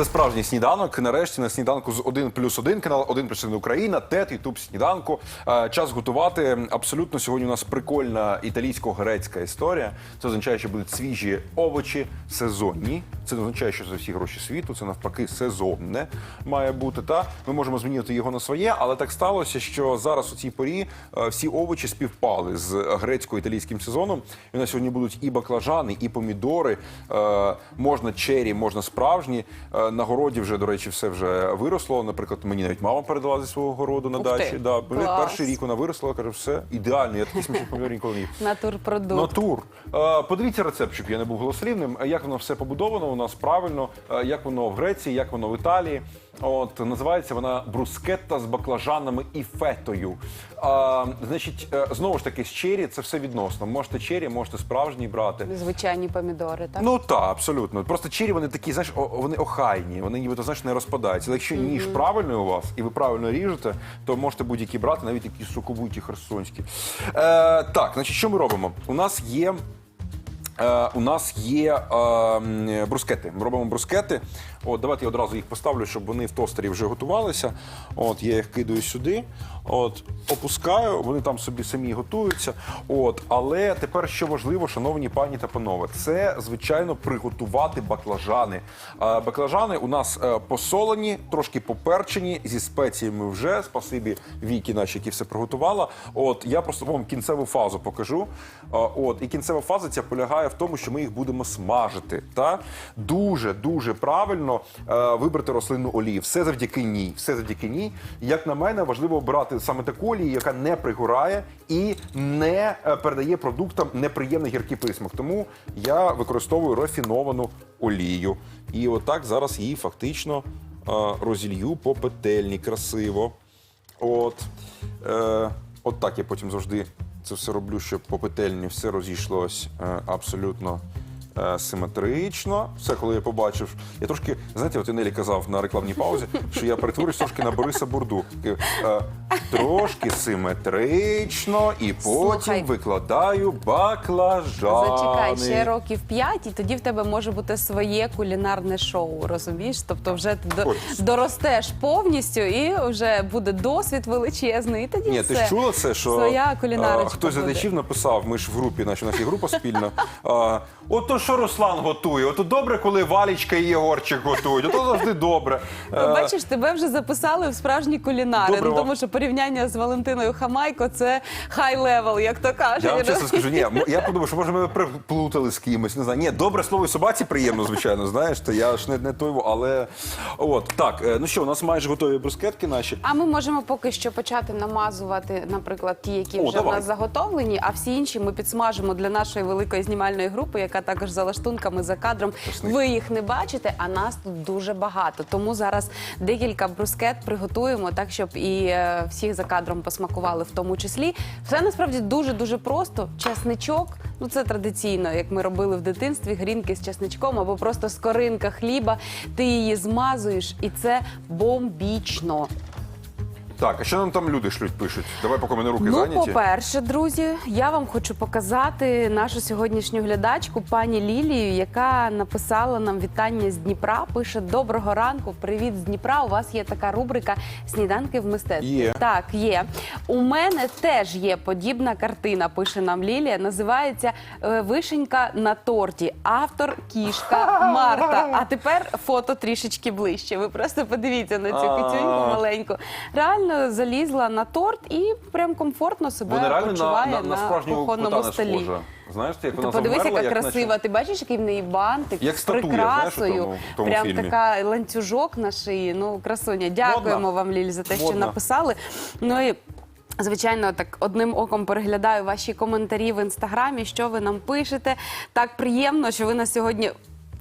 Це справжній сніданок. Нарешті на сніданку з 1 плюс 1, канал 1 плюс 1 Україна, ТЕТ, Ютуб сніданку. Е, Час готувати. Абсолютно сьогодні у нас прикольна італійсько-грецька історія. Це означає, що будуть свіжі овочі, сезонні. Це не означає, що за всі гроші світу. Це навпаки сезонне має бути. Та ми можемо змінити його на своє, але так сталося, що зараз у цій порі е, всі овочі співпали з грецько-італійським сезоном. І у нас сьогодні будуть і баклажани, і помідори. Е, Можна чері, можна справжні. На городі вже, до речі, все вже виросло. Наприклад, мені навіть мама передала зі свого городу на Ух ти, дачі. Да, клас. перший рік вона виросла, каже, все ідеально. Я такий смачний помідори ніколи не їв. Натурпродукт. Натур. Е, Подивіться рецепт, щоб я не був голослівним. Е, Як воно все побудовано у нас правильно, е, як воно в Греції, як воно в Італії. От називається вона брускетта з баклажанами і фетою. А, значить, е, знову ж таки, з чері це все відносно. Можете чері, можете справжні брати. Звичайні помідори, так? Ну так, абсолютно. Просто чері вони такі, знаєш, вони охайні, вони нібито знаєш, не розпадаються. Але якщо ніж правильний у вас і ви правильно ріжете, то можете будь-які брати, навіть які соковиті херсонські. Е, так, значить, що ми робимо? У нас є. Е, у нас є е, брускети. Ми робимо брускети. От, давайте я одразу їх поставлю, щоб вони в тостері вже готувалися. От, я їх кидаю сюди. От, опускаю, вони там собі самі готуються. От, але тепер що важливо, шановні пані та панове, це звичайно приготувати баклажани. Е, баклажани у нас посолені, трошки поперчені, зі спеціями вже. Спасибі Вікі, наші, які все приготувала. От я просто вам кінцеву фазу покажу. От і кінцева фаза ця полягає в тому, що ми їх будемо смажити. Та дуже дуже правильно е, вибрати рослинну олію. Все завдяки ній. Все завдяки ній. Як на мене, важливо обирати саме таку олію, яка не пригорає і не е, передає продуктам неприємний гіркий присмак. Тому я використовую рафіновану олію. І отак зараз її фактично е, розілью по петельні красиво. От. Е, от так я потім завжди це все роблю, щоб по петельні все розійшлось е, абсолютно е, симетрично. Все, коли я побачив. Я трошки, знаєте, от Енелі казав на рекламній паузі, що я перетворюсь трошки на Бориса Бурду. Е, трошки симетрично, і потім Слухай. викладаю баклажани. Зачекай ще років п'ять, і тоді в тебе може бути своє кулінарне шоу. Розумієш? Тобто, вже ти до- доростеш повністю, і вже буде досвід величезний. І тоді Ні, все. ти ж чула це, що своя а, хтось з буде. глядачів написав, ми ж в групі, наша наша група спільна. А, ото що Руслан готує? Ото добре, коли Валічка і Єгорчик готують. Ото завжди добре. Е, Ну, Бачиш, тебе вже записали в справжні кулінари. Добре, Ну, вам. тому що порівняння з Валентиною Хамайко це хай левел, як то кажуть. Я вам чесно скажу, ні, я подумав, що може ми приплутали з кимось. Не знаю. Ні, добре слово собаці приємно, звичайно, знаєш, то я ж не, не той. Але от так, е, ну що, у нас майже готові брускетки наші. А ми можемо поки що почати намазувати, наприклад, ті, які О, вже давай. в нас заготовлені, а всі інші ми підсмажимо для нашої великої знімальної групи, яка також за лаштунками за кадром. Ясний. Ви їх не бачите, а нас тут дуже багато. Тому зараз декілька брускет приготуємо так, щоб і е, всіх за кадром посмакували в тому числі. Все насправді дуже дуже просто. Чесничок, ну це традиційно, як ми робили в дитинстві, грінки з чесничком або просто скоринка хліба. Ти її змазуєш, і це бомбічно. Так, а що нам там люди шлють пишуть? Давай, поки мене руки Ну, зайняті. по-перше, друзі, я вам хочу показати нашу сьогоднішню глядачку, пані Лілію, яка написала нам вітання з Дніпра. Пише Доброго ранку, привіт з Дніпра. У вас є така рубрика Сніданки в мистецтві. Є. Так, є. У мене теж є подібна картина. Пише нам Лілія. Називається е, Вишенька на торті. Автор кішка Марта. А тепер фото трішечки ближче. Ви просто подивіться на цю кицюньку маленьку. Реально залізла на торт і прям комфортно себе Вона реально на, почуває на, на, на справжнього кухонному кота не столі. схожа. Знаєш, як Ти вона подивись, завмерла, яка як красива. наче- Ти бачиш, який в неї бантик Як з статуя, прикрасою. знаєш, у тому- в тому прям фільмі. така ланцюжок на шиї. Ну, красуня. Дякуємо Модна. вам, Ліль, за те, що Модна. написали. Ну і Звичайно, так одним оком переглядаю ваші коментарі в інстаграмі, що ви нам пишете. Так приємно, що ви нас сьогодні.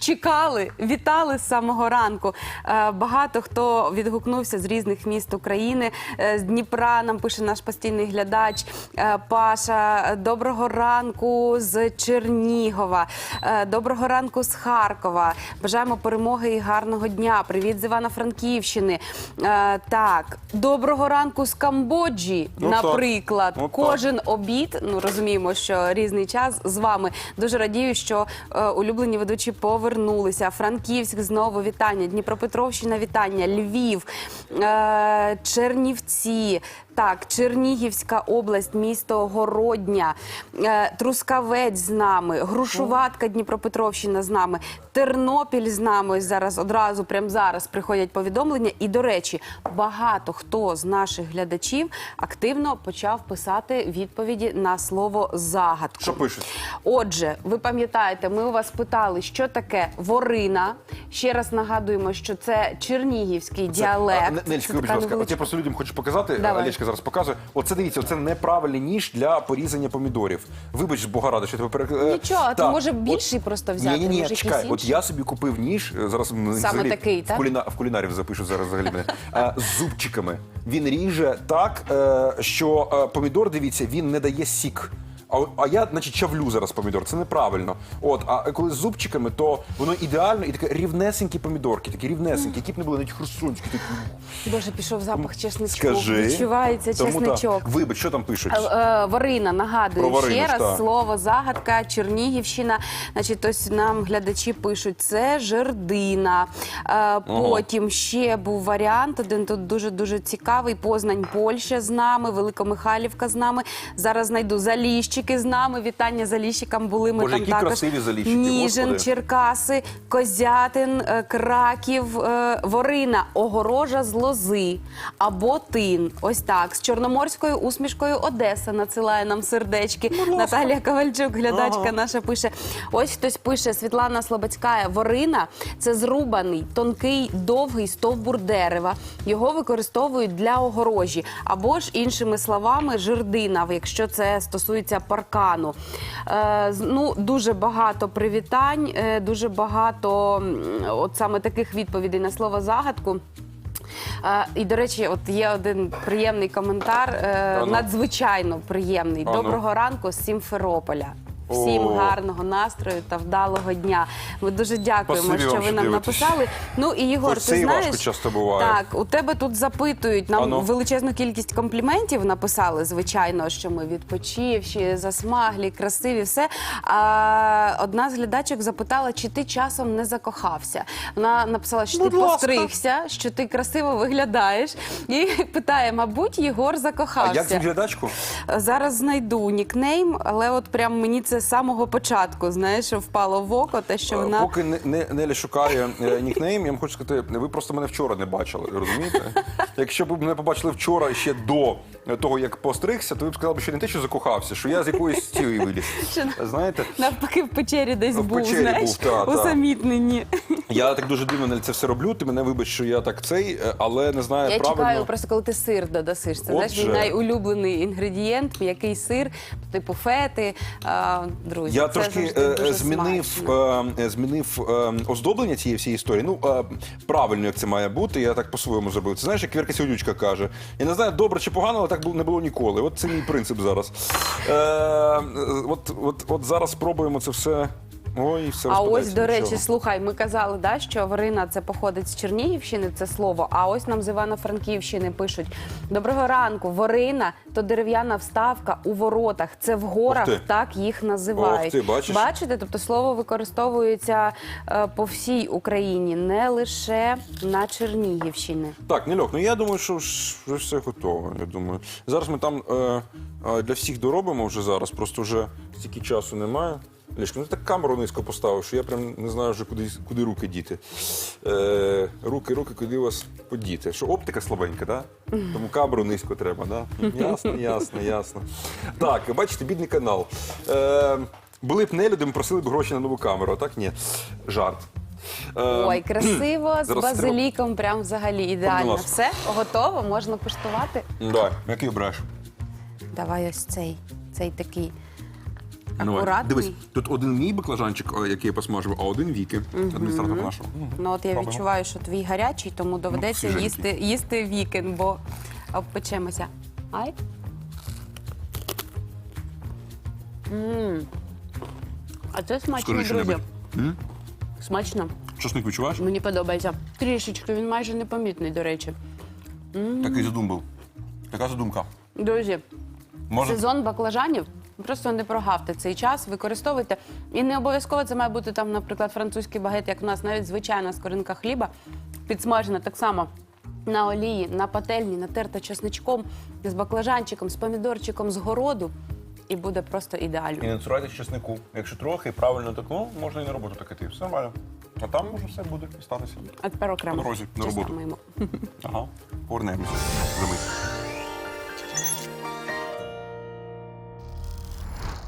Чекали, вітали з самого ранку. Е, Багато хто відгукнувся з різних міст України. Е, З Дніпра нам пише наш постійний глядач е, Паша. Доброго ранку з Чернігова. Доброго ранку з Харкова. Бажаємо перемоги і гарного дня. Привіт з Івано-Франківщини. Так, доброго ранку з Камбоджі, Ну наприклад. Ну. Кожен обід. Ну розуміємо, що різний час з вами. Дуже радію, що улюблені ведучі повернулися повернулися. Франківськ знову вітання. Дніпропетровщина вітання. Львів, е, Чернівці. Так, Чернігівська область, місто Городня, е, Трускавець з нами, Грушуватка, Дніпропетровщина з нами, Тернопіль з нами. Зараз одразу, прямо зараз приходять повідомлення. І до речі, багато хто з наших глядачів активно почав писати відповіді на слово загадку. Що пишуть? Отже, ви пам'ятаєте, ми у вас питали, що таке ворина. Ще раз нагадуємо, що це чернігівський Це- діалект. А, Це така будь ласка, от я просто людям хочу показати. Давай. Олечка зараз показує. Оце дивіться, це неправильний ніж для порізання помідорів. Вибач, богарада, що тебе перек... е, Нічого, а ти так, може от- більший просто взяти, Ні, ні, ні, чекай. От я собі купив ніж. е, Зараз м, взагалі, такий, в, куліна... в кулінарів запишу зараз взагалі мене. Е, з зубчиками. Він ріже так, е, що е, помідор, дивіться, він не дає сік. А, а я, значить, чавлю зараз помідор. Це неправильно. От, а коли з зубчиками, то воно ідеально і таке рівнесенькі помідорки, такі рівнесенькі, які б не були навіть хрустунські, такі. Боже, пішов запах чесничку. Скажи. Відчувається Тому чесничок. так. Вибач, що там пишуть? Е, е, Варина, нагадую Про Варину ще ж, раз так. слово загадка, Чернігівщина. Значить, ось нам глядачі пишуть, це жердина. Е, Потім ще був варіант, один тут дуже дуже цікавий. Познань, Польща з нами, Великомихайлівка з нами. Зараз знайду заліщики з нами. Вітання заліщикам були. Ми Боже, там які також. красиві заліщики, Ніжин, Господи. Черкаси, Козятин, е, Краків, е, Ворина, Огорожа з лози або тин. Ось так. З чорноморською усмішкою Одеса надсилає нам сердечки. Наталія Ковальчук, глядачка Ага. наша, пише. Ось хтось пише: Світлана Слободська, Ворина це зрубаний, тонкий, довгий стовбур дерева. Його використовують для огорожі. Або ж іншими словами, жердина, якщо це стосується паркану. Е, ну, дуже багато привітань, е, дуже багато от саме таких відповідей на слово загадку. Е, і, до речі, от є один приємний коментар, е, надзвичайно приємний. Доброго ранку з Сімферополя. Всім О. гарного настрою та вдалого дня. Ми дуже дякуємо, Спасибі що вам, ви що нам дивитесь. написали. Ну і Хоч ти знаєш, часто буває. так у тебе тут запитують нам Ану. величезну кількість компліментів. Написали, звичайно, що ми відпочивші, засмаглі, красиві, все. А одна з глядачок запитала, чи ти часом не закохався. Вона написала, що Будь ти ласка. постригся, що ти красиво виглядаєш, і питає, мабуть, Єгор А закохався. як звуть глядачку? Зараз знайду нікнейм, але от прям мені це з самого початку, знаєш, впало в око, те, що Е, вона Поки не, не, Нелі шукає е, нікнейм, я вам хочу сказати, ви просто мене вчора не бачили, розумієте? Якщо б мене побачили вчора ще до того, як постригся, то ви б сказали, що не те, що закохався, що я з якоїсь цілі виліз. Знаєте? навпаки в печері десь В був, печері знаєш, був, та, та. усамітнені. Я так дуже дивно Нелі, це все роблю. Ти мене вибач, що я так цей, е, але не знаю Я правильно. чекаю просто, коли ти сир додасиш. Це знаєш, мій найулюблений інгредієнт, м'який сир, типу фети. А, друзі, Я це трошки завжди е, дуже змінив, смачно. е, змінив е, оздоблення цієї всієї історії. Ну е, правильно, як це має бути. Я так по-своєму зробив. Це знаєш, як Вірка Сьогодючка каже. Я не знаю, добре чи погано, але так бу- не було ніколи. От це мій принцип зараз. Е, е, от, от, от зараз спробуємо це все. Ой, все А ось, до речі, слухай, ми казали, да, що Варина це походить з Чернігівщини, це слово. А ось нам з Івано-Франківщини пишуть: Доброго ранку, Ворина то дерев'яна вставка у воротах. Це в горах, ти. так їх називають. Ох ти, бачиш? Бачите, тобто слово використовується е, по всій Україні, не лише на Чернігівщині. Так, Нельок, ну я думаю, що ж вже все готово. Я думаю. Зараз ми там е, е, для всіх доробимо вже зараз, просто вже стільки часу немає. Лішка, ну так камеру низько поставив, що я прям не знаю вже куди, куди руки діти. Е, руки, руки, куди вас подіти. Що оптика слабенька, да? Тому камеру низько треба, да? Ясно, ясно, ясно. Так, бачите, бідний канал. Е, були б нелюди, ми просили б гроші на нову камеру, а так ні. Жарт. Е, Ой, красиво, з зараз базиліком, прям взагалі ідеально. Все готово, можна куштувати. Давай, який обереш? Давай ось цей, цей такий. Акуратний. Дивись, тут один мій баклажанчик, о, який я посмажив, а один віки. Адміністратор нашого. Ну от я Пробуємо. відчуваю, що твій гарячий, тому доведеться свіженький. їсти, їсти вікен, бо обпечемося. Ай. м А це смачно, Скоріше друзі. небудь. М? Смачно. Часник відчуваєш? Мені подобається. Трішечки, він майже непомітний, до речі. Такий задум був. Така задумка. Друзі, Може, сезон баклажанів Просто не прогавте цей час, використовуйте. І не обов'язково це має бути там, наприклад, французький багет, як у нас навіть звичайна скоринка хліба, підсмажена так само. На олії, на пательні, натерта чесничком, з баклажанчиком, з помідорчиком, з городу, і буде просто ідеально. І не цурайтесь чеснику. Якщо трохи правильно так, ну можна і на роботу так іти. Все нормально. А там може все буде і станеться. А тепер окремо. По дорозі на роботу. Ага. Повернемося. за мить.